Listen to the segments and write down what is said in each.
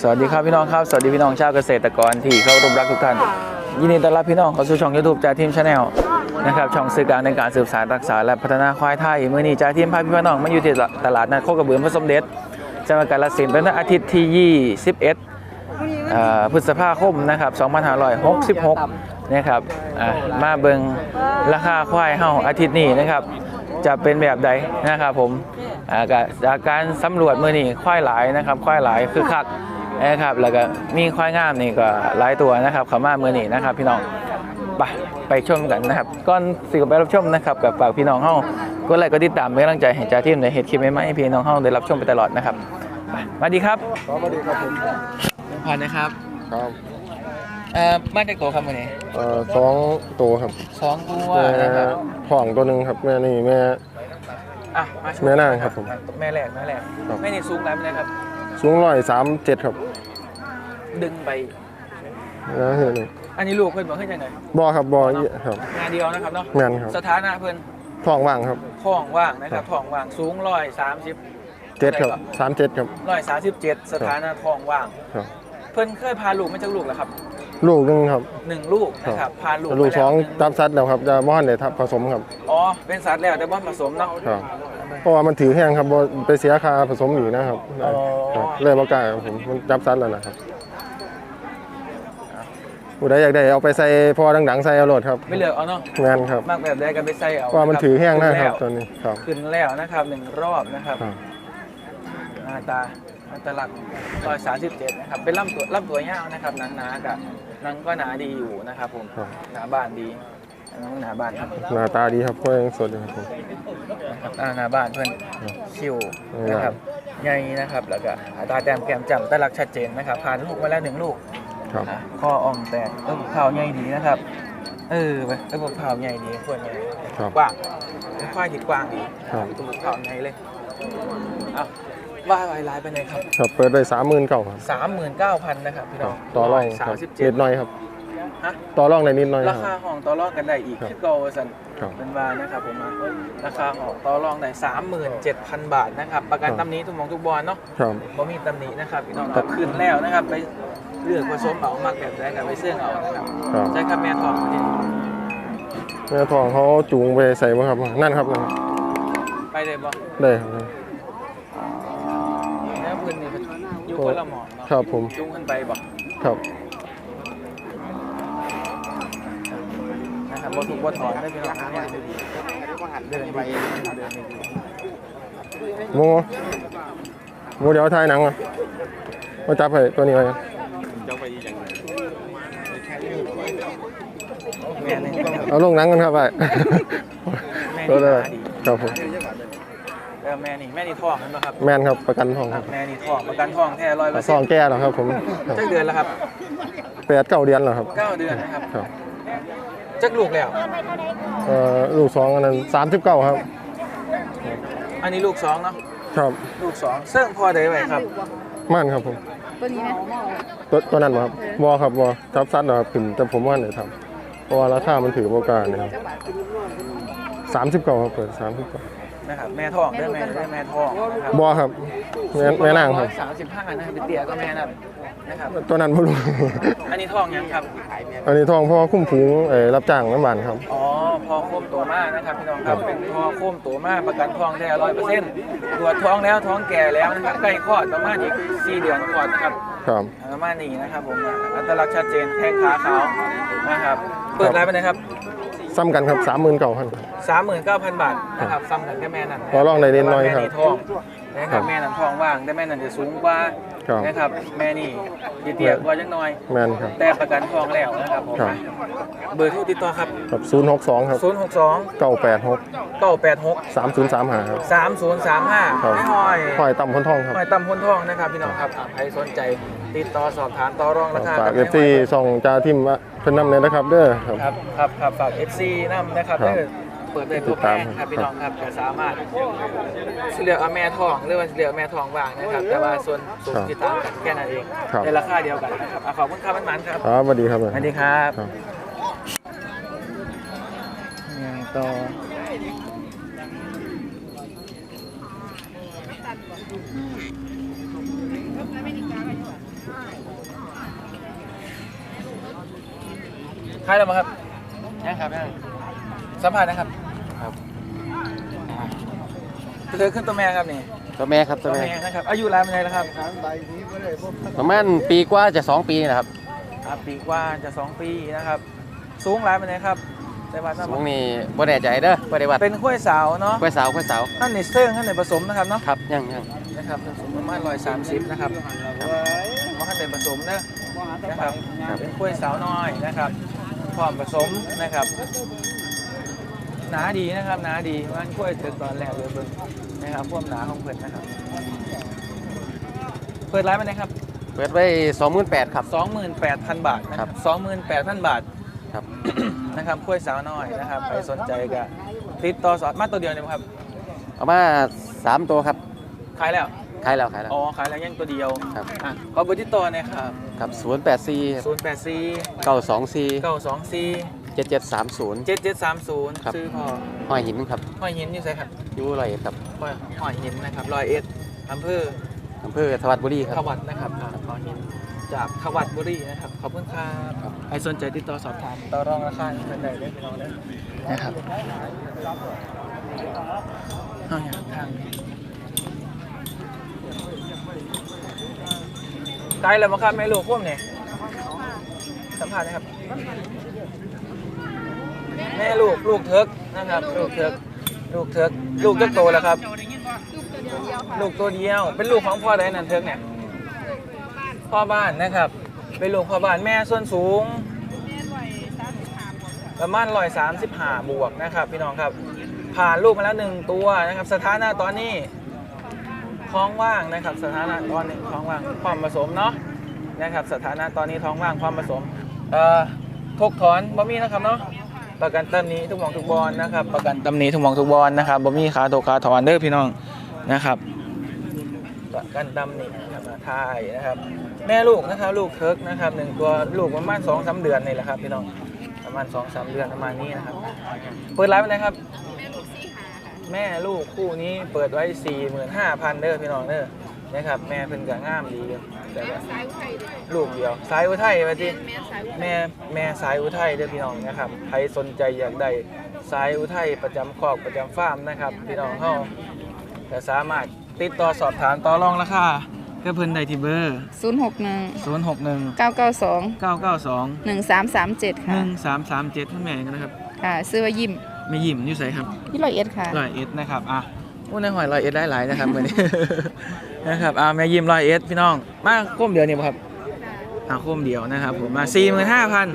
สวัสดีครับพี่น้องครับ สวัสดีพี่น้องชาวเกษตรกรที่เข้ารบรักทุกท่าน ยินดีต้อนรับพี่น้องเข้าสู่ช่องยูทูบจ่าทีมชาแนลนะครับช่องสื่อกลางในการสืบสานรักษาและพัฒนาควายไทยมื่อนี้จ่าทีมพาพี่น้องมาอยู่ที่ตลาดนัดโคกระเบือพระสมเด็จจังหวัดกาฬสินธุ์เป็นวันอาทิตย์ที่ 21เอ่อพฤษภาคมนะครับ2566นะครับอะมาเบิงราคาควายเฮาอาทิตย์นี้นะครับจะเป็นแบบใดนะครับผมอ่าก็จากการสำรวจมือนี่ควายหลายนะครับควายหลายคือคัก นะครับแล้วก็มีควายงามนี่ก็หลายตัวนะครับเขามามือนี่นะครับพี่น้องไปไปชมกันนะครับก่อนสิไปรับชมนะครับกับฝากพี่น้องเฮาก็ไลค์ก็ติดตามเป็นกำลังใจให้จ่าทีมในเฮ็ดคลิปใหม่ๆให้พี่น้องเฮาได้รับชมไปตลอดนะครับไปสวัสดีครับสวัสดีครับผมผ่านนะครับครับเอ่อมาจากตัวครับมือนี้เอ่อสองตัวครับสองตัวแม่นะครับท้องตัวหนึ่งครับแม่นี่แม่อะมาชแม่นางครับผมแม่แรกแม่แรกครับแม่นี่สูงแล้วนะครับ สูงร้อยสามเจ็ดครับดึงไป นะเห็นนี่อันนี้ลูกเพื่อนบอกให้ยังไงบอครับบอครับงานเดียวนะครับเนาะแม่นครับสถานะเพื่อนท้องว่างครับท้องว่างนะคครัรับบท้องว่างสูงร้อยสามสิบเจ็ดครับสามเจ็ดครับร้อยสามสิบเจ็ดสถานะท้องว่างครับเพื่อนเคยพาลูกไม่จากลูกแล้วครับ ลูกหนึงครับหนึ่งลูกนะครับพาลูกลูกไปสองแล้วจับซัดแล้วครับจะบ้านเดี๋ยวทับผสมครับ อ๋อเป็นสัตว์แล้วแต่ว่าผสมเนาะ ครับเพราะว่ามันถือแห้งครับบ่ไปเสียค่าผสมอยู่นะครับอ๋อ ครับเลยบอกล้าครับผมมันจับซัดแล้วนะครับผู้ใดอยากได้เอาไปใส่พอดังๆใส่เอาโหลดครับไม่เหลือกเอาเนาะงานครับมากแบบใดกันไปใส่เอาว่ามันถือแห้งขึ้นะคแล้รับวตอนนี้ครับ ขึ้นแล้วนะครับหนึ่งรอบนะครับครับหน้าตา อัตลักษณ์ร้อยสามสิบเจ็ดนะครับ เป็นลำตัวลำตัวยาวนะครับหนังหนากับหนังก็หนาดีอยู่นะครับผมครับ หนาบ้านดีน้องหนาบ้านครับหน้าตาดีครับก็ยังสดอยู่ครับผม นะครับอ่าหนาบ้านเพื่อนชิวอืมนะครับใหญ่นะครับแล้วก็อัตราแต้มแก้มจำตลักษณ์ชัดเจนนะครับผ่านลูกมาแล้วหนึ่งลูก ครับ อะข้ออ่องแตกเออเผาใหญ่ดีนะครับ เออไปเออเผาใหญ่ดีควรใหญ่ครับ กว้างเป็นควายที่กว้างดีครับ ตัวเผาใหญ่เลยเอา ว่าไวไลน์ไปไหนครับครับเปิดไปสามหมื่นเก่าครับสามหมื่นเก้าพันนะครับพี่คน้รัอบงต่อรองคสารัมบสิบเจ็นิดดหน่อยครับฮะต่อรองในนิดหน่อยราคคารับห้องต่อรองกันได้อีกครับคือโกสันครับเป็นว่านะครับผมมาราคาห้องต่อรองได้สามหมื่นเจ็ดพันบาทนะครับประกันครับตำหนี้ทุกหมองทุกบอลเนาะครับบ่มีตำหนินะครับพี่น้องครับขึ้นแล้วนะครับไปเลือกผสมเอามากแบบใดกับไปเสื้องเอานะครับครับใช่ครับแม่ทองนี่แม่ทองเขาจูงไปใส่บ้างครับนั่นครับนั่นครับไปเลยบ่ได้ครับ แล้วพื้นนี่มันอยู่ คนละหมอนเนาะครับผมจุงขึ้นไปบ่ครับนะครับบ่ถูกบ่ถอนได้พี่น้องเนี่ยเดินไปเดินดีโมโมเดี๋ยวถ่ายหนังมามาจับให้ตัวนี้ไว้ครับแม่นี่เอาลงหนังกันครับไปแม่ตัวนี่ได้หาดีครับผม แล้วแม่นี่แม่นี่ท้องนั่นบ่ครับแมนครับประกันทองคครัรับบแม่นี่ท้องประกันท้องแท้ร้อยเปอร์ซเซ็อนงต์แก้แล้วครับผมครับจักเดือนแล้วครับแปดเก้าเดือนแล้วครับเก้าเดือนนะครับครับจักลูกแล้ว เอ่อลูกสองอันนั้นสามสิบเก้าครับ อันนี้ลูกสองเนาะครับลูกสองซึ่งพอได้ไว้ครับม่านครับผมตัวนี้ไหมตัวตัวนั้นบ่ครับวอครับวอทับซัดเหรอครับขึ้นแต่ผมว่าไหนทำเพราะว่าราคามันถือโอกาสนะครับสามสิบเก้าครับเปิดสามสิบเก้า นะครับแม่ท้องได้แม่ได้แม่ท้องนะครับบอครับแม่แม่นางครับ สามสิบห้านะครับเป็นเตี๋ยก็แม่นั่นนะครับ ตัวนั้นไม่รู้ อันนี้ท้องยังครับอันนี้ทองพ่อคุ้มฝูงเอ่อรับจ้างน้ำมันครับ อ๋อพอโค้มตัวมากนะครับพี่น้องครับเป็นพอโค้มตัวมากประกันท้องแท้ร้อยเปอร์เซ็นต์ตรวจท้องแล้วท้องแก่แล้วนะครับใกล้คลอดประมาณอีกสี่เดือนคลอดนะครับครับประมาณนี้นะครับผมอัตลักษณ์ชัดเจนแข้งขาขาวนะครับ เปิดร้านไปไหนครับ ซ้ำกันครับสามหมื่นเก้าพัน สามหมื่นเก้าพันบาทนะครับซ้ำกันแค่แม่นั่นนะขอลองหน่อยนิดหน่อยครับ แม่นี่ท้องนะคครัรับบแม่นั่นท้องว่างแต่แม่นั่นจะสูงกว่าครับ นะครับแม่นี่เตี้ยๆกว่าจังน้อย แมนครับ แต่ประกันทองแล้วนะครับผมครับ เบอร์โทรติดต่อครับ ครับศูนย์หกสองครับ0 6 2 เก้าแปดหก9 8 6 สามศูนย์สามหาครับ 3 0 3 5ครับ ไม่ห้อยหอยต่ำพ้นทองครับ ห้อยตำพ้นทองนะครับพี่น้องครับอะใครสนใจ ติดต่อสอบถามต่อรองราคาฝากบเอไม่ฟซีห้อยส่องจาทิมว่าเพิ่นนำเลยนะครับเด้อครับ ครับครับครับฝาก FC นำนะครับครับเด้อเปิดได้ติตัวดแพตามงครับพี่น้องครับจะสามารถเลือกเอาแม่ทองหรือว่าเลือกเอาแม่ทองว่างนะครับ แต่ว่าส่วนสูงที่ต่างกันแค่นั้นเองครับ ในราคาเดียวกันนะครับอะขอบคุณครับมันๆครับครับสวัสดีครับสวัสดีครับครับยังต่อใครแล้วมาครับยังครับยังสัมผัสนะครับครับเธอขึ้นตัวแม่ครับนี่ตัวแม่ครับตัตัววแม่แม่นะครับอายุรายเป็นไงนะครับประมาณปีกว่าจะสองปีนี่แหละครับอ่าปีกว่าจะสองปีนะครับ สูงรายเป็นไงครับในวัดสูงนี่บ่แน่ใจเด้อบ่ได้วัดเป็นข้วยสาวเนาะกล้วยสาวกล้วยสาวท่านในเซิ่งท่านในผสมนะครับเนาะครับยังยังนะครับผสมประมาณร้อยสามสิบนะครับว่าท่านในผสมเนอะนะครับเป็นข้วยสาวน้อยนะครับ พร้อมผสมนะครับหนาดีนะครับหนาดีมันข้วยถึงตอนแรกเลยเบิ่งนะครับพวกหนาของเพิ่นนะครับ เปิดร้านไปนะครับ เปิดไว้สองหมื่นแปดครับ 28,000 บาทนะครับ28,000 บาทครับ นะครับข้วยสาวน้อยนะครับใครสนใจก็ติดต่อสอดมาตัวเดียวเนี่ยครับ เอามาสามตัวครับ ขายแล้ว ขายแล้วขายแล้ว อ๋อ ขายแล้วยังตัวเดียวครับ อะขอเบอร์ที่ต่อหนะครับครับศูนย์แปดสี่084 เก้าสองสี่924 เจ็ดเจ็ดสามศูนย์ 7730ครับซื้อพอหอยหินครับหอยหินอยู่ไสครับอยู่ร้อยเอ็ดครับหอยหอยหินนะครับรอยเอ็ดอำเภออำเภอทวัดบุรีครับ ขวัดนะครับอ่าหอยหินจากขวัดบุรีนะครับ ขอบคุณครับครับ ใครสนใจติดต่อสอบถามต่อรองราคาเป็นใดได้พี่น้องเลยนะครับเอาอย่างทาง นี้ไกลแล้วมั้งครับแม่ลูกพ่วงเนี่ยสัมภาษณ์นะครับ แม่ลูกลูกเทิกนะครับ ลูกเทิกลูกเทิกลูกจะโตแล้วครับ ลูกตัวเดียวเป็นลูกของพ่อใดนั่นเทิกเนี่ยพ่อบ้านนะครับ เป็นลูกพ่อบ้านแม่ส่วนสูง ประมาณร้อยสามสิบห้าบวกนะครับ พี่น้องครับ ผ่านลูกมาแล้วหนึ่งตัวนะครับ สถานะตอนนี้ ท้องว่างนะครับ สถานะตอนนี้ท้องว่างความผสมเนาะนะครับสถานะตอนนี้ท้องว่างความผสมเอ่อทกถอนบ่มีนะครับเนาะประกันตำหนี้ทุกหมองทุกบอลนะครับ ประกันตำหนี้ทุกหมองทุกบอลนะครับบ่มีขาตกขาถอนเด้อพี่น้องนะครับประกันตำหนินะครับทายนะครับ แม่ลูกนะครับลูกเทิร์กนะครับหนึ่งตัวลูกประมาณสองสามเดือนนี่แหละครับพี่น้องประมาณสองสามเดือนประมาณนี้นะครับเปิดร้านไปเลยครับ แม่ลูกคู่นี้เปิดไว้สี่หมื่นห้าพันเด้อพี่น้องเด้อนะครับแม่เพิ่นก็งามดีอยู่แต่ว่าลูกเดียวสายอุทัยไปทีแม่แม่สายอุทัยเด้อพี่น้องนะครับใครสนใจอยากได้สายอุทัยประจำคอกประจำฟาร์มนะครับพี่น้องเฮาก็สามารถติดต่อสอบถามต่อรองราคาก็เพิ่นได้ที่เบอร์ศูนย์หกหนึ่ง061เก้าเก้าสอง992หนึ่งสามสามเจ็ดค่ะ 1337ท่านแม่กันนะครับค่ะซื้อว่ายิ้ม ไม่ยิ้มอยู่ไสครับยี่ร้อยเอ็ดค่ะ ร้อยเอ็ดนะครับอะอู้ในหอยร้อยเอ็ดได้หลายนะครับวันนี้ นะครับอ่าแม่ยิ้มร้อยเอ็ดพี่น้องมาคุ้มเดียวนี่บ่ครับอ่าคุ้มเดียวนะครับผมมาสี่หมื่นห้าพัน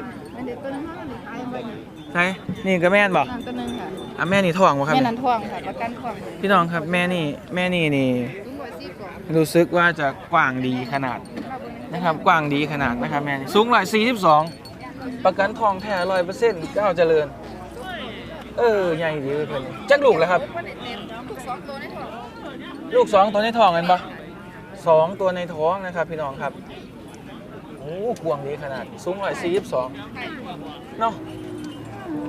ใช่นี่ก็แม่นบอกนั่นตัวหนึงค่ะอะแม่นี่ท้องบ่ครับแม่นันท่วงค่ะประกันท่วงพี่น้องครับแม่นี่แม่นี่นี่สูงกว่าสี่กว่ารู้สึกว่าจะกว้างดีขนาดนะครับกว้างดีขนาดนะครับแม่นี่สูงร้อยสี่สิบสองประกันทองแท้ร้อยเปอร์เซ็นต์ก้าวเจริญ เออใหญ่ดีเว้ยเพิ่นนี่จักลูกแล้วครับ ลูกสองตัวในท้องกันปะสองตัวในท้องนะครับ พี่น้องครับโอ้กว้างดีขนาดสูงร้อยสี่สิบสองเนาะ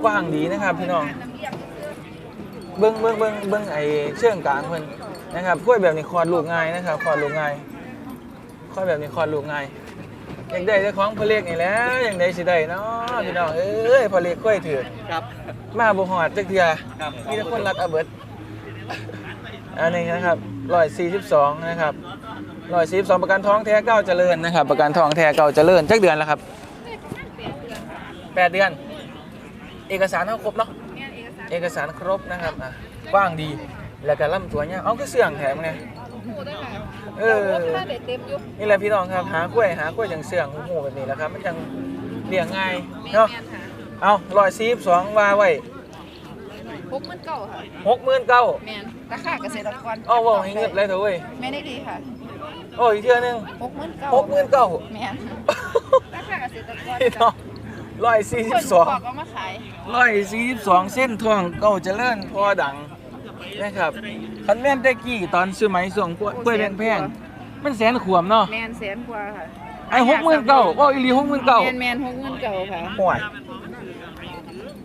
กว้างดีนะครับ พี่น้อง เบิ้งเบิ้งเบิ้งเบิ้งไอเชื่องกลางเพิ่นนะครับกล้วยแบบนี้คลอดลูกง่ายนะครับคลอดลูกง่ายคลอดแบบนี้คลอดลูกง่าย อยากได้เจ้าของพอเล็กนี่แหล้วอยากได้สิได้เนาะพี่น้องเอ้ยพอเล็กกล้วยถือครับ มาบ่หอดจักเทื่อครับ มีแต่คนรักเอาเบิด อันนี้นะครับร้อยสี่สิบสองนะครับร้อยสี่สิบสองประกันท้องแท้เก้าเจริญนะครับ ประกันท้องแท้เก้าเจริญจักเดือนแล้วครับแปดเดือน เอกสารเขาครบเนาะ เอกสารครบนะครับอะกว้างดี แล้วก็ลำตัวเนี่ยเอาก็เสื่องแถมไง เออเต็มอยู่นี่แหละพี่น้องครับหากล้วยหากล้วยจังเสื่องหูแบบนี้แหละครับมันจังเลี้ยงง่ายเนาะเอาร้อยสี่สิบสองวาไว้หกหมื่นเก้าค่ะหกหมื่นเก้าแมนราคาเกษตรกรเอาว่าให้เงินเลยเถอะเว้ยแม่ได้ดีค่ะโอ้อีกเทื่อนึงหกหมื่นเก้าหกหมื่นเก้าแมนราคาเกษตรกรพี่น้องร้อยสี่สิคบนสองบอกเอามาขายร้อยสี่สิบสองเส้นทองเก้าเจริญพอดัง นะครับคันแม่นได้กี่ตอนซื้อไหมส่งกล้วยกล้วยแพงๆมันแสนขวมเนาะแมนแสนกว่าค่ะไอ้หกหมื่นเก้าว่าอีหลีหกหมื่นเก้าแมนแมนหกหมื่นเก้าค่ะห่วย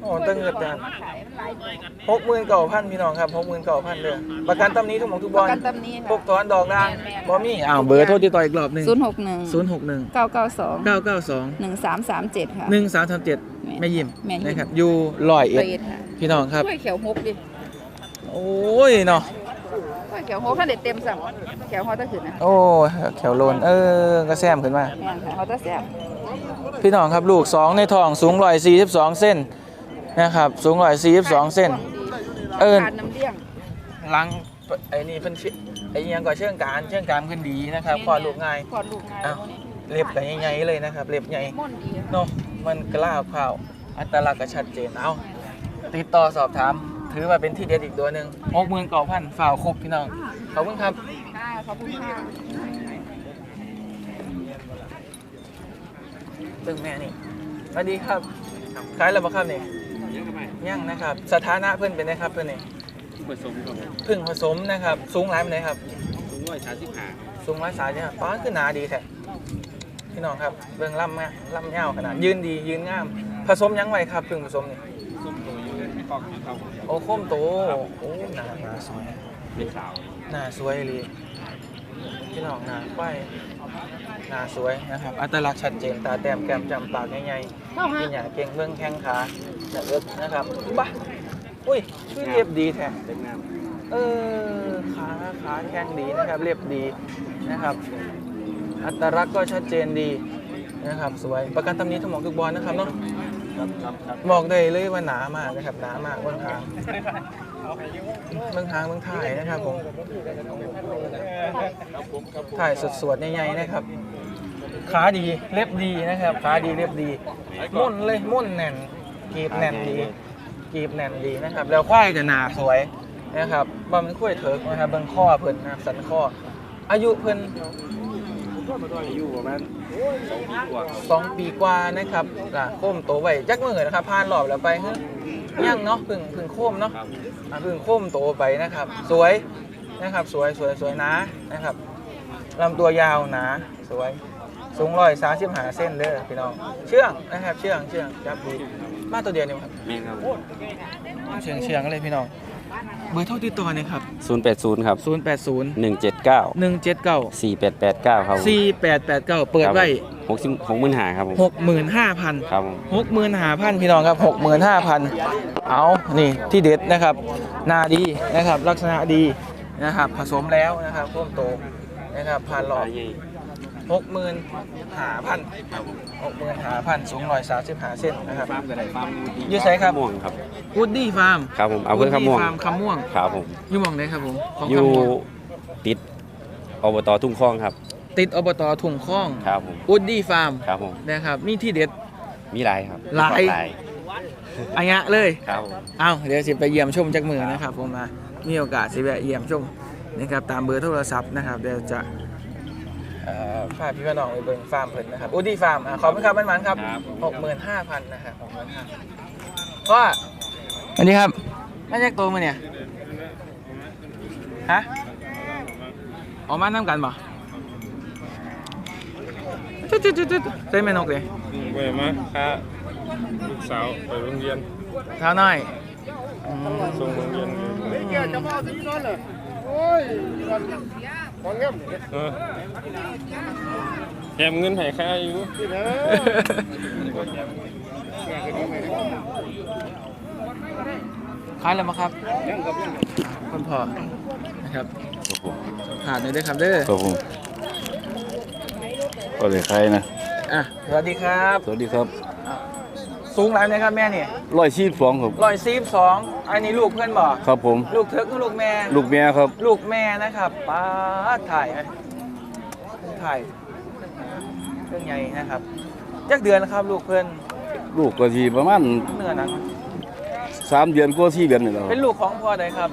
โอ้ตั้งเงินแต่มาขายมันหลายตัวหกหมื่นเก้าพันพี่น้องครับหกหมื่นเก้าพันเด้อประกันตำหนี้ทุกหมองทุกบปอระลกันตำนี้พวกถอนดอกด่างแม่นๆบ่มีอ้าวเบอร์โทรติดต่ออีกรอบหนึงศูนย์หกหนึ่งศูนย์หกหนึ่งเก้าเก้าสองเก้าเก้าสองหนึ่งสามสามเจ็ดค่ะหนึ่งสามสามเจ็ดแม่แม่ยิมแม่ยิมนะครับอยู่ร้อยเอ็ดเอ็ดค่ะพี่น้องครับกล้วยเขียวฮกดิ โอ้ยเนาะกล้วยเขียวฮกถ้าเด็ดเต็มสั่งเขียวฮอตะขึ้นนะโอ้แขวโลนเออก็แซมขึ้นมาแม่นค่ะฮอตะแซ่บพี่น้องครับลูก2ในท้องสูงร้อยสี่สิบสองเส้นนะครับสูงร้อยสี่สิบสองเส้น เอิ้น ทานน้ำเลี้ยง หลังไอ้นี่เพิ่นชิไอ้อิหยังก็เชื่องการเชื่องการขึ้นดีนะครับคลอดลูกง่ายคลอดลูกง่ายอ้าวเล็บก็ใหญ่ๆเลยนะครับเล็บใหญ่ ม่อนดีเนาะมันกล้าเผาอัตลักษณ์ก็ชัดเจนเอาติดต่อสอบถาม ถือว่าเป็นที่เด็ดอีกตัวหนึ่งหกหมื่นเก้าพันฝ่าวครบพี่น้อง ขอบคุณครับค่ะขอบคุณค่ะเบิ่งแม่นี่สวัสดีครับ ขายแล้วบ่ครับนี่ยังนะครับ สถานะเพื่อนเป็นไงครับเพื่อนนี่ผสมครับพึ่งผสมนะครับ สูงหลายเป็นไงครับสูงร้อยสามสิบห้าสูงร้อยสามเนี่ยป้าขึ้นหนาดีแท้พี่น้องครับ เบิ่งล่ำแม่ล่ำเงาวขนาดยืนดียืนงาม ผสมยังไงครับพึ่งผสมนี่ส้มโต อยู่ในกล่องครับโอ้โคมโตโอ้หนาหนาสวยเป็นสาวหน้าสวยเลยพี่น้องหน้าไฟหน้าสวยนะครับ อัตลักษณ์ชัดเจนตาแต้มแก้มจำปากใหญ่ๆกินหยาเก่งเบื้องแข้งขาหน้าเอิกนะครับบ้าอุ้ยคือเรียบดีแท้เล็กน้เออขาขาแข้งดีนะครับ เรียบดีนะครับ อัตลักษณ์ก็ชัดเจนดีนะครับ สวยประกันตำหนี้ทั้งหมดทุกบอลนะครับเนาะำ ครับครับครับบอกได้เลยว่าหนามากนะครับหนามากเบื้องทางเบื้องทางเบื้องถ่ายนะครับผมถ่ายสดๆใหญ่ๆนะครับ ขาดีเล็บดีนะครับขาดีเล็บดีม่นเลยม่นแน่นกีบแน่นดีกีบแน่นดีนะครับ แล้วควายจะหนาสวยนะครับบ่มันคุ้ยเถิกนะครับเบิ่งข้อเพิ่นนะครับสันข้ออายุเพิ่น อายุประมาณสองปีกว่าครับสองปีกว่านะครับอะโค้มโตไว้จักมือนะครับผ่านรอบแล้วไปฮะยังเนาะเพึ่งเพึ่งโค้มเนาะครับอะเพึ่งโค้มโตไปนะครับ สวยนะครับสวยสวยสวยหนานะครับลำตัวยาวหนาสวยสูงร้อยสามสิบหาเส้นเด้อพี่น้องเชื่องนะครับเชื่องเชื่องจับดีมาตัวเดียวนี่ครับแม่ครับเชื่องเชื่องเลยพี่น้อง เบอร์โทรติดต่อหนะครับศูนย์แปดศูนย์ครับศูนย์แปดศูนย์หนึ่งเจ็ดเก้าหนึ่งเจ็ดเก้าสี่แปดแปดเก้าครับสี่แปดแปดเก้าเปิดไว้หกสิบหกหมื่นหาครับผมหกหมื่นห้าพันครับผมหกหมื่นห้าพันพี่น้องครับหกหมื่นห้าพันเอานี่ที่เด็ดนะครับหนาดีนะครับ ลักษณะดีนะครับ ผสมแล้วนะครับเพิ่มโตนะครับผ่านหลอด หกหมื่นห้าพันหกหมื่นห้าพันสูงร้อยสามสิบห้าเซนนะครับ ฟาร์มกันไหนฟาร์มอยู่ไสครับม่วงครับวูดดี้ฟาร์มครับผมเอาเพื่อนข้ามม่วงฟาร์มคำม่วงครับผมอยู่หมองไหนครับผมของอยู่คำม่วงติดอบตทุ่งคลองครับ ติดอบตถุงข้องครับผมวูดดี้ฟาร์มครับผมนะครับนี่ที่เด็ดมีหลายครับหลายอันยะเลยครับผมเอาเดี๋ยวสิไปเยี่ยมชมจากมือนะครับผมมามีโอกาสสิไปเยี่ยมชมนะครับตามเบอร์โทรศัพท์นะครับเดี๋ยวจะเอ่อ พาพี่พี่น้องไปเบิ่งฟาร์มเพิ่นนะครับอูดี้ฟาร์มอะขอบคุณครับมันมันๆครับ หกหมื่นห้าพันนะครับหกหมื่นห้าพ่อสวัสดีครับมาจากตัวมาเนี่ยฮะออกมาน้ำกันบ่จุดจุดจุดจุดใส่แม่นกเลยไปมาค่ะลูกสาวไปโรงเรียนเท้าน้อยอืมส่งโรงเรียนเออ แถมเงินให้ค่าอยู่คล้ายแล้วมั้งครับคุณพ่อนะครับผ่านเลยด้วยครับเด้อครับผมก็เลยใครนะอะสวัสดีครับ สวัสดีครับ สูงหลายเลยครับแม่นี่ร้อยชีพสองครับร้อยซีบสอง อันนี้ลูกเพื่อนบอกครับผม ลูกเทิกกับลูกแม่ ลูกเมียครับ ลูกแม่นะครับป้าดถ่ายไหมถ่ายเครื่องใหญ่นะครับจักเดือนนะครับ ลูกเพื่อนลูกก็ทีประมาณเนื้อหนังสามเดือนกว่าสี่เดือนนี่แหละคเป็รับนลูกของพ่อใดครับ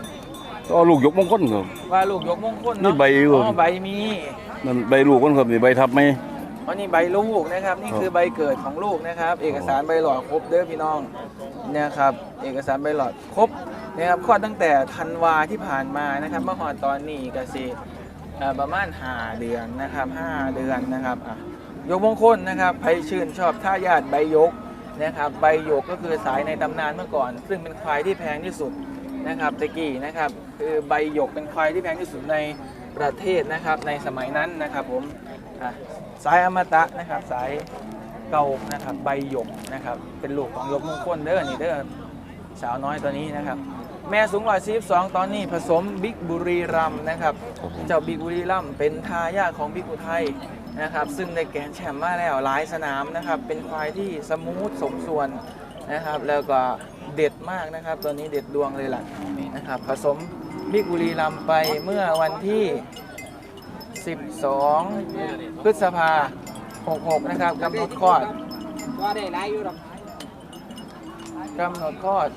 ก็ลูกยกมงคลครับ ว่าลูกยกมงคลนี่เนาะใบอยู่ อ๋อใบมีนั่นใบลูกคนครับนี่ใบทับไหม อันนี้ใบลูกนะครับ นี่คือใบเกิดของลูกนะครับ เอกสารใบหลอดครบเด้อพี่น้องนะครับ เอกสารใบหลอดครบนะครับคลอดตั้งแต่ธันวาที่ผ่านมานะครับเมื่อหอดตอนนี้กสิประมาณ5เดือนนะครับ5เดือนนะครับยกมงคลนะครับใครชื่นชอบท่ายาดใบยกนะครับใบยกก็คือสายในตำนานเมื่อก่อน ซึ่งเป็นควายที่แพงที่สุดนะครับตะกี้นะครับคือใบหยกเป็นควายที่แพงที่สุดในประเทศนะครับในสมัยนั้นนะครับผมอะ สายอมตะนะครับสายเก่านะครับใบหยกนะครับเป็นลูกของยกมงคลเด้อนี่เด้อสาวน้อยตัวนี้นะครับ แม่สูงร้อยสองตอนนี้ผสมบิ๊กบุรีรัมย์นะครับเจ้าบิ๊กบุรีรัมย์เป็นทายาทของบิ๊กอุทัยนะครับซึ่งได้แกรนด์แชมป์มาแล้วหลายสนามนะครับเป็นควายที่สมูทสมส่วนนะครับแล้วก็เด็ดมากนะครับตัวนี้เด็ดดวงเลยล่ะนะครับผสมบิ๊กบุรีรัมย์ไปเมื่อวันที่ 12 พฤษภา 66 นะครับกำหนดคลอดว่าได้หลายอยู่หรอกกำหนดคลอด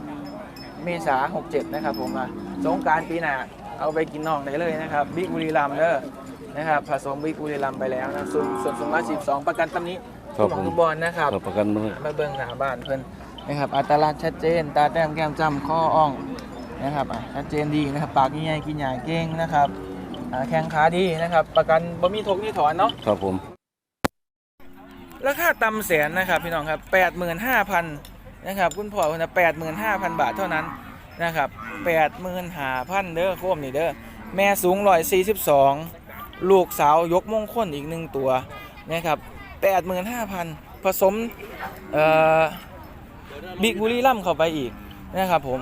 16 เมษา67 นะครับผมมาสงกรารปีหน้าเอาไปกินน่องได้เลยนะครับบิ๊กบุรีรัมย์เด้อนะครับผสมบิ๊กบุรีรัมย์ไปแล้วนะส่วนส่วนสูงร้อยสิบสองประกันตำนี้ครับขผองมลูกบอลนะครับครับประกันมาเลยมาเบิ่งหน้าบ้านเพิ่นนะครับอัตลักษณ์ชัดเจน ตาแต้มแก้มจ้ำข้ออ่องนะครับอะชัดเจนดีนะครับ ปากใหญ่ๆกินใหญ่เก่งนะครับ อ่าแข้งขาดีนะครับ ประกันบ่มีทกมีถอนเนาะครับผมราคาต่ำแสนนะครับพี่น้องครับ85,000นะครับคุณพ่อเพิ่นนะ85,000บาทเท่านั้นนะครับ85,000เด้อโคมนี่เด้อแม่สูง142ลูกสาวยกมงคลอีกหนึ่งตัวนะครับ85,000ผสมเอ่อบิ๊กบุรีรัมย์เข้าไปอีกนะครับผม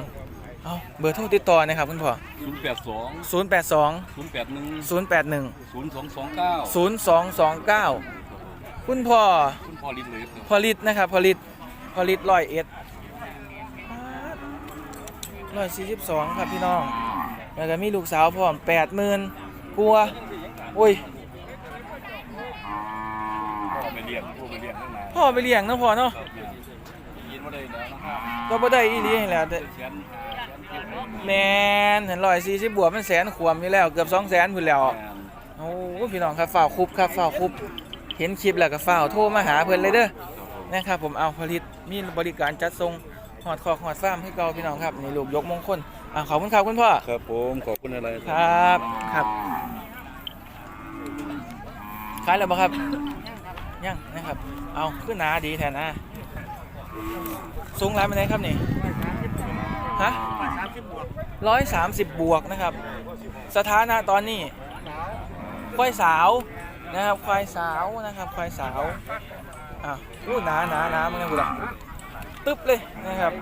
เอาเบอร์โทรติดต่อนะครับคุณพ่อศูนย์แปดสอง082ศูนย์แปดหนึ่ง081ศูนย์สองสองเก้า0229คุณพ่อคุณพ่อลินเลยครับพอลิตนะครับพอลิตพอลิตร้อยเอ็ดร้อยสี่สิบสองครับพี่น้อง แล้วก็มีลูกสาวพร้อมแปดหมื่นกลัวโอ้ยพ่อไปเรียนพ่อไปเรียนข้างในพ่อไปเลี้ยงเนาะพ่อเนาะยินมาได้แล้วนะครับก็บ่ได้อีหลีนี่แหล้ว แต่เขียนแมนเห็นร้อยสี่สิบบวกมันแสนขวมอยู่แล้วเกือบสองแสนพุ่นแล้วโอ้พี่น้องครับฝ่าวคุบครับฝ่าวคุบ เห็นคลิปแล้วก็ฝ่าวโทรมาหาเพิ่นเลยเด้อนะครับผมเอาผลิตมีบริการจัดส่งหอดคอกหอดฟาร์มให้เก่าพี่น้องครับนี่ลูกยกมงคลอ่าขอบคุณครับคุณพ่อครับผมขอบคุณอะไรครับครับขายแล้วบ่ครับยังนะครับ เอาขึ้นหนาดีแทนนะสูงร้านเป็นไงครับนี่ ฮะร้อยสามสิบบวกนะครับ สถานะตอนนี้ควายสาวนะครับควายสาวนะครับควายสาวอะอู้หนาหนาหนามันไงกูล่ะตึ๊บเลยนะครับ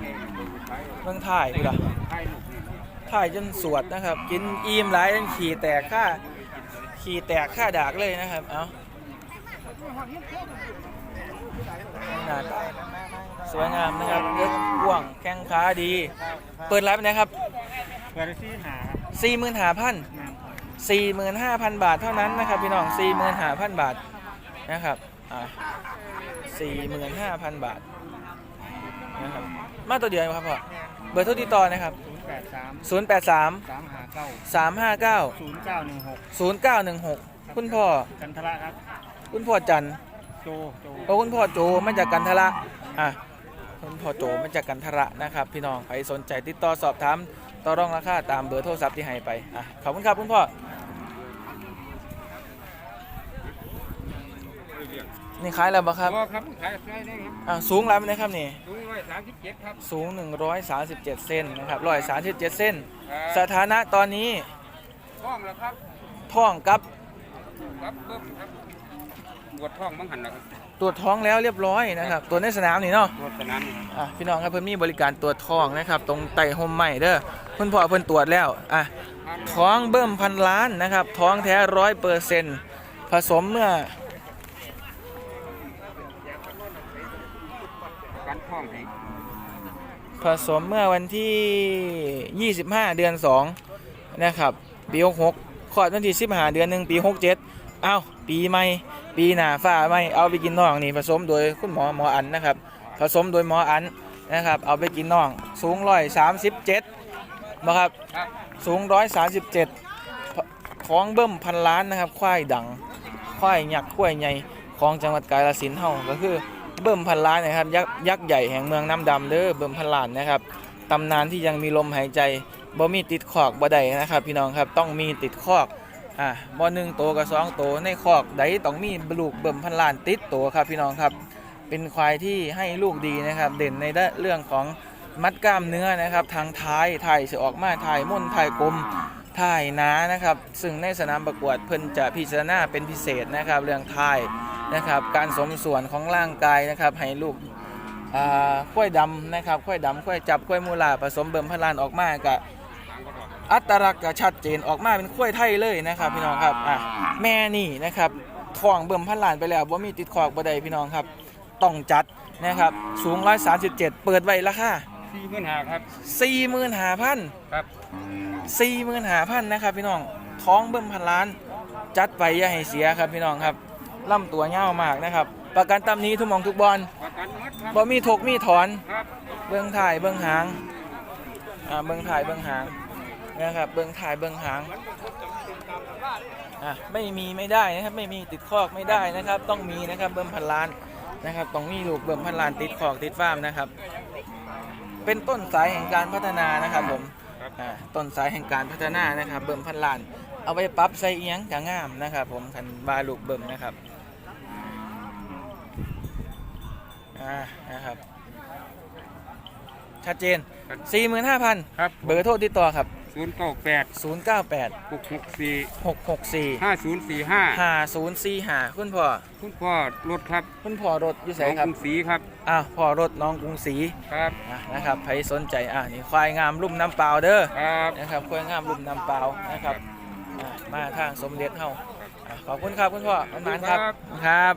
เมืองถ่ายกูล่ะถ่ายจนสวดนะครับ กินอิ่มหลายจนขี่แตกค่าขี่แตกค่าดากเลยนะครับ เอาหน้าตา สวยงามนะครับเล็กกว้างแข้งขาดี เปิดร้านไปไหนครับเปิดที่หาสี่หมื่นห้าพัน45,000บาทเท่านั้นนะครับพี่น้อง45,000บาทนะครับอ่า45,000บาทนะครับมาตัวเดียวเองครับพ่อเบอร์โทรติดต่อนะครับศูนย์แปดสาม083สามหาเก้า359ศูนย์เก้าหนึ่งหก0916คุณพ่อกันทระครับ คุณพ่อจันทร์โจโจโอ้คุณพ่อโจมาจากกันทระอะ คุณพ่อโจมาจากกันทระนะครับ พี่น้องใครสนใจติดต่อสอบถามต่อรองราคาตามเบอร์โทรศัพท์ที่ให้ไปอะขอบคุณครับคุณพ่อนี่ขายแล้วบ่ครับก็ครับขายขายได้ครับอ่าสูงแล้วไหมครับนี่สูงร้อยสามสิบเจ็ดครับสูง137เซนนะครับ137เซนครับสถานะตอนนี้ท้องแล้วครับท้องกับครับเพิ่มครับบวดท้องบังหันนะครับ ตรวจท้องแล้วเรียบร้อยนะครับตัวในสนามนี่เนาะบวดสนามอะพี่น้องครับเพิ่นมีบริการตรวจท้องนะครับ ตรงไต่โฮมใหม่เด้อเพิ่นพ่อเพิ่นตรวจแล้วอะท้องเบิ่มพันล้านนะครับท้องแท้ร้อยเปอร์เซ็นต์ผสมเมื่อการท้องให้ผสมเมื่อวันที่ 25 เดือน 2 นะครับ ปี 66คลอดวันที่15เดือนหนึ่งปี 67 เอ้า ปีใหม่ ปีหน้าฟ้าใหม่เอาไปกินน้องนี่ผสมโดยคุณหมอหมออันนะครับผสมโดยหมออันนะครับ เอาไปกินน้อง สูงร้อยสามสิบเจ็ดบ่ครับสูงร้อยสามสิบเจ็ดท้องเบิ่มพันล้านนะครับควายดังควายหยักควายใหญ่ของจังหวัดกาฬสินธุ์เฮาก็คือเบิ่มพันล้านนะครับยักษ์ยักษ์ใหญ่แห่งเมืองน้ำดำเด้อเบิ่มพันล้านนะครับตำนานที่ยังมีลมหายใจบ่มีติดคอกบ่ได้นะครับ พี่น้องครับต้องมีติดคอก อะบ่หนึ่งโตกับสองโตในคอกใดต้องมีลูกเบิ่มพันล้านติดโตครับพี่น้องครับ เป็นควายที่ให้ลูกดีนะครับ เด่นในเรื่องของมัดกล้ามเนื้อนะครับทางท้ายถ่ายจะออกมาถ่ายม่นถ่ายกลมถ่ายหนานะครับ ซึ่งในสนามประกวดเพิ่นจะพิจารณาเป็นพิเศษนะครับ เรื่องถ่ายนะครับ การสมส่วนของร่างกายนะครับ ให้ลูกอ่าข้วยดำนะครับข้วยดำข้วยจับข้วยมูลาผสมเบิ่มพลานออกมากับ อัตลักษณ์ก็ชัดเจนออกมาเป็นข้วยไทยเลยนะครับ พี่น้องครับอะแม่นี่นะครับท้องเบิ่มพันล้านไปแล้วว่ามีติดขอกบ่ได้พี่น้องครับต้องจัดนะครับสูง 137 เปิดไว้ราคาสี่หมื่นห้าครับ45,000ครับ45,000นะครับพี่น้องท้องเบิ่มพันล้าน จัดไปอย่าให้เสียครับพี่น้องครับลำตัวยาวมากนะครับ ประกันตำหนี้ทุกหมองทุกบอลประกันหมดครับบ่มีถกมีถอน ครับ เบื้องถ่ายเบื้องหางอ่าเบื้องถ่ายเบื้องหาง นะครับเบื้องถ่ายเบื้องหางอะไม่มีไม่ได้นะครับไม่มีติดคอกไม่ได้นะครับ ต้องมีนะครับเบิ่มพันล้านนะครับต้องมีลูกเบิ่มพันล้านติดคอกติดฟาร์มนะครับ เป็นต้นสายแห่งการพัฒนานะครับผมอ่าต้นสายแห่งการพัฒนานะครับ เบิ่มพันล้าน เอาไปปรับใส่เอียงจะงามนะครับ ผมคันบาลูกเบิ่มนะครับอ่านะครับชัดเจน 45,000 ครับ เบอร์โทรติดต่อครับ ศูนย์เก้าแปด098 หกหกสี่664 ห้าศูนย์สี่ห้า5045คุณพ่อคุณพ่อรถครับคุณพ่อรถอยู่ไสของครักบรุงศรีครับอ้าวพ่อรถน้องกรุงศรีครับอะนะครับใครสนใจอะนี่ควายงามลุ่มน้ำเปล่าเด้อครับนะครับควายงามลุ่มน้ำเปล่านะครับอะมาทางสมเด็จเฮาอะขอบคุณครับคุณพ่อประมาณครับครับ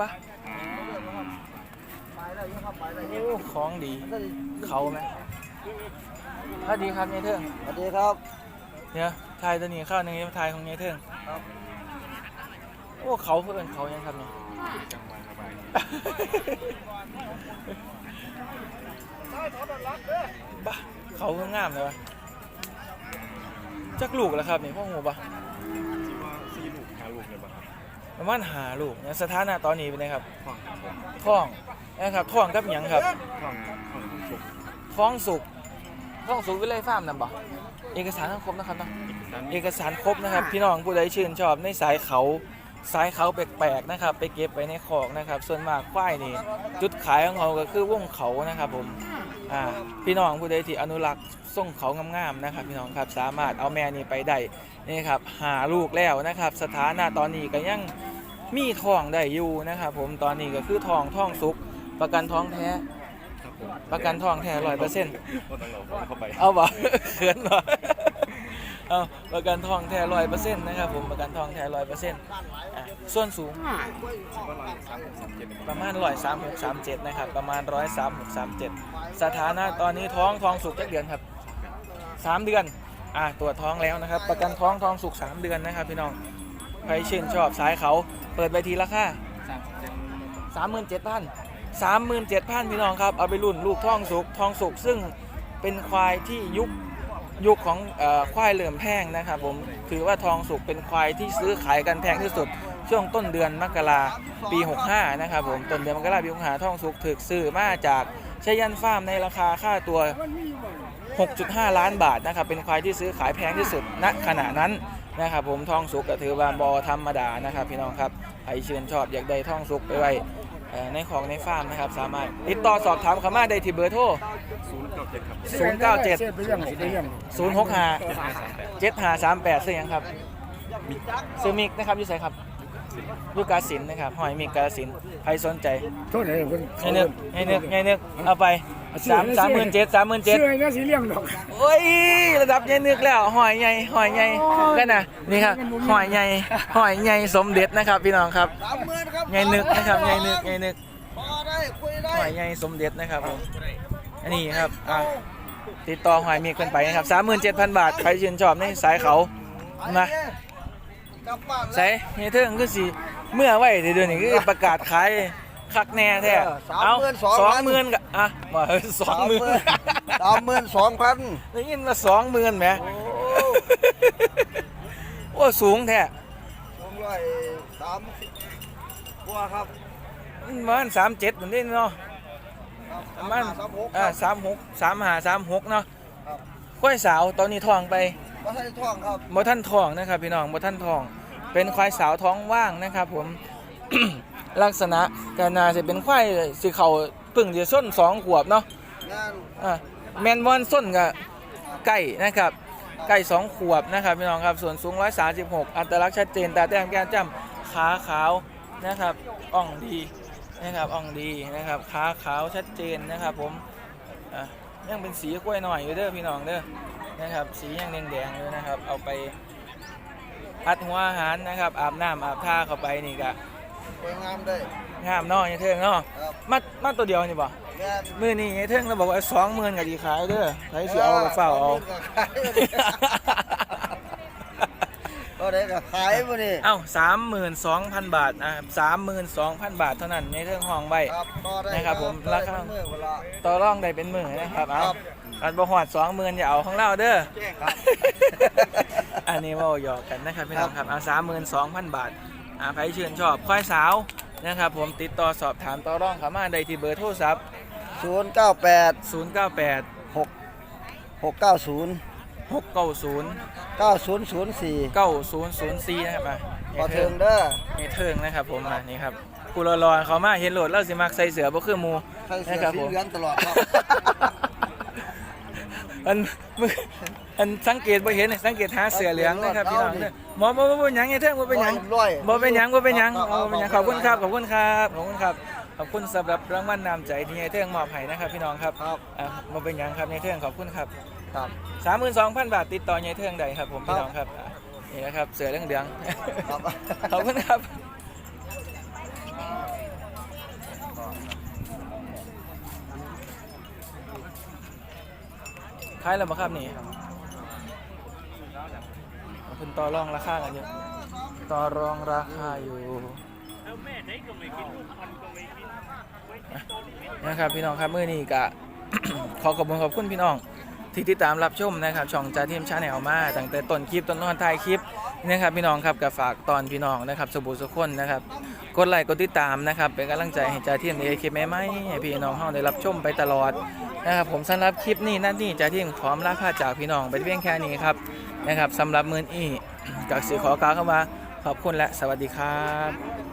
บ้าโอ้ของดี เขาไหมสวัสดีครับยายเทิงสวัสดีครับ เนี่ยทายตัวนี้เข้าหนึ่งทายของยายเทิงโอ้เขาเพื่อนเขายังครับเนี่ย บ้าเขาเพิ่งงามเลยวะจักลูกแล้วครับนี่พ่อหูปะประมาณหาลูกเนี่ยสถานะตอนนี้เป็นไงครับท้องนะครับท้องกับหยังครับท้องสุกท้องสุกวิไลฟาร์มนำบ่เอกสารทั้งครบนะครับเนาะเอกสารครบนะครับ พี่น้องผู้ใดชื่นชอบในสายเขาสายเขาแปลกๆนะครับ ไปเก็บไว้ในคอกนะครับ ส่วนมากควายนี่ จุดขายของเขาก็คือวงเขานะครับผม อ่าพี่น้องผู้ใดที่อนุรักษ์ส่งเขางามๆนะครับ พี่น้องครับสามารถเอาแม่นี่ไปได้นี่ครับหาลูกแล้วนะครับ สถานะตอนนี้ก็ยังมีทองได้อยู่นะครับ ผมตอนนี้ก็คือทองทองสุกประกันท้องแท้ประกันทองแท้ร้อยเปอร์เซ็นต์เอาบ่เขินบ่ เอาประกันทองแท้ร้อยเปอร์เซ็นต์นะครับผมประกันทองแท้ร้อยเปอร์เซ็นต์ส่วนสูงประมาณร้อยสามหกสามเจ็ดนะครับประมาณร้อยสามหกสามเจ็ดสถานะตอนนี้ท้องทองสุกจักเดือนครับสามเดือนอ่าตรวจท้องแล้วนะครับ ประกันท้องทองสุกสามเดือนนะครับพี่น้องใครชื่นชอบสายเขาเปิดไปทีละค่าสามหมื่นเจ็ดพันสามหมื่นเจ็ดพันพี่น้องครับเอาไปรุ่นลูกท้องสุกทองสุกซึ่งเป็นควายที่ยุค ยุคของอควายเหลื่อมแพงนะครับผมถือว่าทองสุกเป็นควายที่ซื้อขายกันแพงที่สุด ช่วงต้นเดือนมกราปี 65 นะครับผมต้นเดือนมกราปี65ทองสุกถึกซื้อมาจากชยันฟาร์มในราคาค่าตัว 6.5 ล้านบาทนะครับเป็นควายที่ซื้อขายแพงที่สุดณขณะนั้นนะครับผมทองสุกก็ถือว่าบอธรรมดานะครับ พี่น้องครับใครชื่นชอบอยากได้ทองสุกไปไว้ ในของในฟาร์มนะครับ สามารถติดต่อสอบถามเขามาได้ที่เบอร์โทร 097 065 7538ซื้อยังครับซื้อมิกนะครับอยู่ไสครับอยู่กาสินธุ์นะครับหอยมิกกาสินธุ์ใครสนใจโทษไหนเพิ่นให้นึกให้นึกให้นึกเอาไป สามสามหมื่นเจ็ดสามหมื่นเจ็ดชื่อไอ้สีเลี้ยงดอก โอ้ยระดับใหญ่นึกแล้วหอยใหญ่หอยใหญ่กันนะนี่ครับหอยใหญ่หอยใหญ่สมเด็จนะครับ พี่น้องครับใหญ่นึกนะครับใหญ่นึกใหญ่นึกหอยใหญ่สมเด็จนะครับผมอันนี้ครับอะติดต่อหอยมีกันไปนะครับสามหมื่นเจ็ดพันบาทใครชื่นชอบในสายเขานะใส่เฮ้ยเทิงคือสิเมื่อไว้เดี๋ยวนี้คือประกาศขาย คักแน่แท้เอาสองหมื่นกับอะมาสองหมื่นสามหมื่นสองพัน ได้ยินมาสองหมื่นไหมโอ้สูงแท้สร้อยสามกว่าครับประมาณสามเจ็ดเหมือนเดิมเนาะครับประมาณสามหกอ่าครับ สามหกสามหาสามหกเนาะครับ ควายสาวตอนนี้ทองไปว่าใช่ท่องครับบ่ท่านทองนะครับพี่น้องบ่ท่านทอง เป็นควายสาวท้องว่างนะครับผม ลักษณะการนาจะเป็นควายสิเขาเพึ่งจะส้นสองขวบเนาะงานอ่าแมนวอนส้นกับไก่นะครับไก่สองขวบนะครับพี่น้องครับส่วนสูง 136 อัตลักษณ์ชัดเจนตาแต้มแก้มจ้ำขาขาวนะครับอ่องดีนะครับอ่องดีนะครับขาขาวชัดเจนนะครับผมอะยังเป็นสีกล้วยหน่อยอยู่เด้อพี่น้องเด้อนะครับ สียังแดงๆอยู่นะครับ เอาไปอัดหัวอาหารนะครับ อาบน้ำอาบท่าเข้าไปนี่ก็ สวยงามด้วย งามเนาะยังเทิงเนาะครับ มามาตัวเดียวนี่บ่งานมือนี่ไอ้เทิงเราบอกว่าสองหมื่นกับดีขายเด้อใครสิเอาก็เฝ้าเอา ก็ได้ก็ขายมานี่เอ้าสามหมื่นสองพันบาทนะครับสามหมื่นสองพันบาทเท่านั้นในเรื่องห้องใบ ครับต่อได้นะครับผมราได้คา เมื้อเวลา ต่อรองได้เป็นหมื่นนะครับเอาครับอันบ่หอดสองหมื่นอย่าเอาของเราเด้อครับ อันนี้เว่าหยอกกันนะครับพี่น้องครับเอาสามหมื่นสองพันบาท ใครชื่นชอบควายสาวนะครับผมติดต่อสอบถามต่อรองเขามาได้ที่เบอร์โทรศัพท์ ศูนย์เก้าแปด098 หกหกเก้าศูนย์690 เก้าศูนย์ศูนย์สี่9004นะครับอะพอเทิงเด้อนี่เทิงนะครับผมอะนี่ครับกูรอรอเขามาเห็นโหลดแล้วสิมักใส่เสือบ่คือหมูใส่เสื้อนะครับสีผม เหลืองตลอดครับอันมึง อันสังเกตบ่เห็นนี่สังเกตหาเสือเหลืองนะครับพี่น้องเด้อหมอบ่บ่บ่หยังไอ้เทิงบ่เป็นหยังร้อยบ่เป็นหยังบ่เป็นหยังครับเอาบ่เป็นหยังขอบคุณครับขอบคุณครับขอบคุณครับขอบคุณสำหรับรางวัลนำใจที่ไอ้เทิงมอบให้นะครับพี่น้องครับครับอะบ่เป็นหยังครับไอ้เทิงขอบคุณครับครับ32,000บาทติดต่อไอ้เทิงได้ครับ ผมพี่น้องครับอะนี่นะครับเสือเหลืองๆครับขอบคุณครับขายแล้วมาครับนี่ คุณต่อรองราคากันอยู่ต่อรองราคาอยู่นะครับพี่น้องครับมื้อนี้กะขอขอบคุณขอบคุณพี่น้องที่ติดตามรับชมนะครับช่องจ่าทีมชาแนลมาตั้งแต่ต้นคลิปต้นนอนท้ายคลิป นะครับพี่น้องครับกับฝากตอนพี่น้องนะครับสบู่สุขคนนะครับกดไลค์กดติดตามนะครับ เป็นกำลังใจให้จ่าทีมในคลิปใหม่ๆให้พี่น้องเฮาได้รับชมไปตลอดนะครับผมสำหรับคลิปนี้นั่นนี่จ่าทีมขอมลาค่าจากพี่น้องไปเพียงแค่นี้ครับนะครับสำหรับมืออนี้จากสื่อขอกล่าวคำว่าขอบคุณและสวัสดีครับ